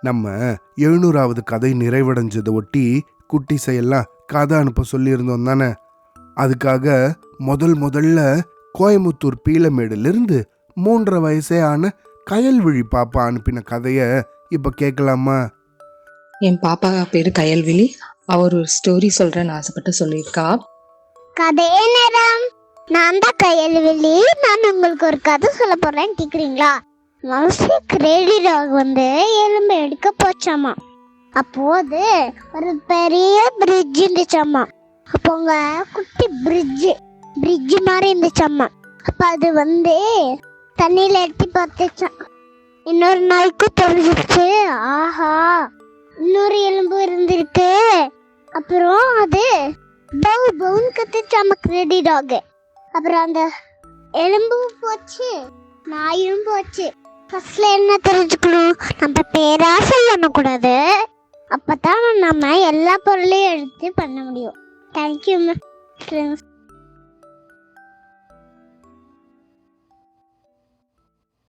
நம்ம எழுநூறாவது கதை நிறைவடைஞ்சதை ஒட்டி குட்டி செயல்லாம் கதை அனுப்ப சொல்லியிருந்தோம் தானே? அதுக்காக முதல் முதல்ல கோயமுத்தூர் பீலமேடுலேருந்து மூன்றரை வயசே ஆன கயல்விழி பாப்பா அனுப்பின கதையை இப்போ கேட்கலாமா? என் பாப்பா பேரு கயல்விழி. அவ ஒரு ஸ்டோரி சொல்றேன்னு ஆசைப்பட்டு சொல்லியிருக்கா. கதை நேரம். நான் தான் கையல்வெளி நான் உங்களுக்கு ஒரு கதை சொல்ல போறேன் கேக்குறீங்களா? மவுசி கிரேடி டாக் வந்து எலும்பு எடுக்க போச்சாமா? அப்போது ஒரு பெரிய பிரிட்ஜ் இருந்துச்சாமா? அப்போ அங்க குட்டி பிரிட்ஜ் பிரிட்ஜ் மாதிரி இருந்துச்சாமா? அப்போ அது வந்து தண்ணியில் எட்டி பார்த்துச்சான் இன்னொரு நாய்க்கு தெரிஞ்சிச்சு ஆஹா. இன்னொரு எலும்பு இருந்திருக்கு. அப்புறம் அது பவு பவுன் கத்துச்சாமா கிரெடி டாக் அப்புறம் அந்த எலும்பும் போச்சு நாயும் போச்சு. ஃபர்ஸ்ட்ல என்ன தெரிஞ்சுக்கணும்? நம்ம பேரா சொல்லணும் கூடாது அப்பதான் நம்ம எல்லா பொருளையும் எடுத்து பண்ண முடியும். Thank you friends